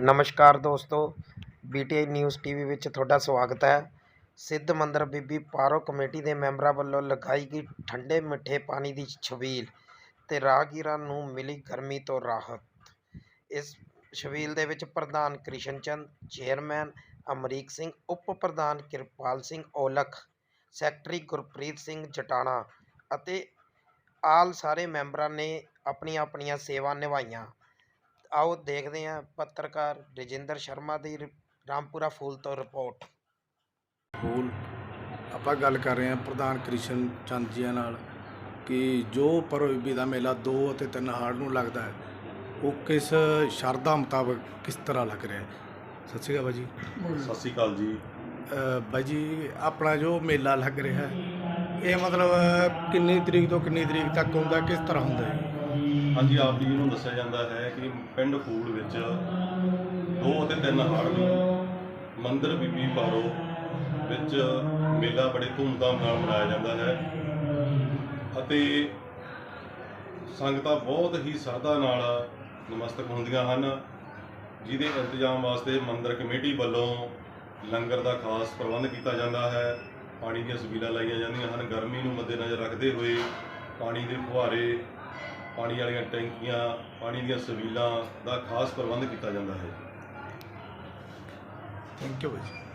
ਨਮਸਕਾਰ ਦੋਸਤੋ ਬੀਟੀਆਈ news TV ਵਿੱਚ ਤੁਹਾਡਾ ਸਵਾਗਤ ਹੈ। ਸਿੱਧ ਮੰਦਰ ਬੀਬੀ ਪਾਰੋ ਕਮੇਟੀ ਦੇ ਮੈਂਬਰਾਂ ਵੱਲੋਂ ਲਗਾਈ ਗਈ ਠੰਡੇ ਮਿੱਠੇ ਪਾਣੀ ਦੀ ਛਬੀਲ ਤੇ ਰਾਹਗੀਰਾਂ ਨੂੰ ਮਿਲੀ ਗਰਮੀ ਤੋਂ ਰਾਹਤ। ਇਸ ਛਬੀਲ ਦੇ ਵਿੱਚ ਪ੍ਰਧਾਨ ਕ੍ਰਿਸ਼ਨ ਚੰਦ ਚੇਅਰਮੈਨ ਅਮਰੀਕ ਸਿੰਘ, ਉਪ ਪ੍ਰਧਾਨ ਕਿਰਪਾਲ ਸਿੰਘ ਔਲਖ, ਸੈਕਟਰੀ ਗੁਰਪ੍ਰੀਤ ਸਿੰਘ ਜਟਾਣਾ ਅਤੇ ਆਲ ਸਾਰੇ ਮੈਂਬਰਾਂ ਨੇ ਆਪਣੀਆਂ ਆਪਣੀਆਂ ਸੇਵਾ ਨਿਭਾਈਆਂ। ਆਓ ਦੇਖਦੇ ਹਾਂ ਪੱਤਰਕਾਰ ਰਜਿੰਦਰ ਸ਼ਰਮਾ ਦੀ ਰਿ- ਰਾਮਪੁਰਾ ਫੂਲ ਤੋਂ ਰਿਪੋਰਟ। ਫੂਲ ਆਪਾਂ ਗੱਲ ਕਰ ਰਹੇ ਹਾਂ ਪ੍ਰਧਾਨ ਕ੍ਰਿਸ਼ਨ ਚੰਦ ਜੀ ਨਾਲ ਕਿ ਜੋ ਪਰਵੀਬੀ ਦਾ ਮੇਲਾ 2 ਅਤੇ 3 ਹਾੜ ਨੂੰ ਲੱਗਦਾ ਹੈ ਉਹ ਕਿਸ ਸ਼ਰਧਾ ਮੁਤਾਬਕ ਕਿਸ ਤਰ੍ਹਾਂ ਲੱਗ ਰਿਹਾ ਹੈ? ਸਤਿ ਸ਼੍ਰੀ ਅਕਾਲ ਜੀ। ਸਤਿ ਸ਼੍ਰੀ ਅਕਾਲ ਜੀ। ਅ, ਬਾਈ ਜੀ ਆਪਣਾ ਜੋ ਮੇਲਾ ਲੱਗ ਰਿਹਾ ਹੈ ਇਹ ਮਤਲਬ ਕਿੰਨੀ ਤਰੀਕ ਤੋਂ ਕਿੰਨੀ ਤਰੀਕ ਤੱਕ ਹੁੰਦਾ ਕਿਸ ਤਰ੍ਹਾਂ ਹੁੰਦਾ ਹੈ? ਹਾਂਜੀ, ਆਪ ਜੀ ਨੂੰ ਦੱਸਿਆ ਜਾਂਦਾ ਹੈ ਕਿ ਪਿੰਡ ਫੂਲ ਵਿੱਚ ਦੋ ਅਤੇ 3 ਹਾੜ ਮੰਦਰ ਬੀਬੀ ਪਾਰੋ ਵਿੱਚ ਮੇਲਾ ਬੜੇ ਧੂਮਧਾਮ ਨਾਲ ਮਨਾਇਆ ਜਾਂਦਾ ਹੈ ਅਤੇ ਸੰਗਤਾਂ ਬਹੁਤ ਹੀ ਸ਼ਰਧਾ ਨਾਲ ਨਮਸਤਕ ਹੁੰਦੀਆਂ ਹਨ, ਜਿਹਦੇ ਇੰਤਜ਼ਾਮ ਵਾਸਤੇ ਮੰਦਰ ਕਮੇਟੀ ਵੱਲੋਂ ਲੰਗਰ ਦਾ ਖਾਸ ਪ੍ਰਬੰਧ ਕੀਤਾ ਜਾਂਦਾ ਹੈ। ਪਾਣੀ ਦੀਆਂ ਸਬੀਲਾਂ ਲਾਈਆਂ ਜਾਂਦੀਆਂ ਹਨ। ਗਰਮੀ ਨੂੰ ਮੱਦੇਨਜ਼ਰ ਰੱਖਦੇ ਹੋਏ ਪਾਣੀ ਦੇ ਫੁਹਾਰੇ ਪਾਣੀ ਵਾਲੀਆਂ ਟੈਂਕੀਆਂ, ਪਾਣੀ ਦੀਆਂ ਸਬੀਲਾਂ ਦਾ ਖਾਸ ਪ੍ਰਬੰਧ ਕੀਤਾ ਜਾਂਦਾ ਹੈ। ਥੈਂਕ ਯੂ ਜੀ।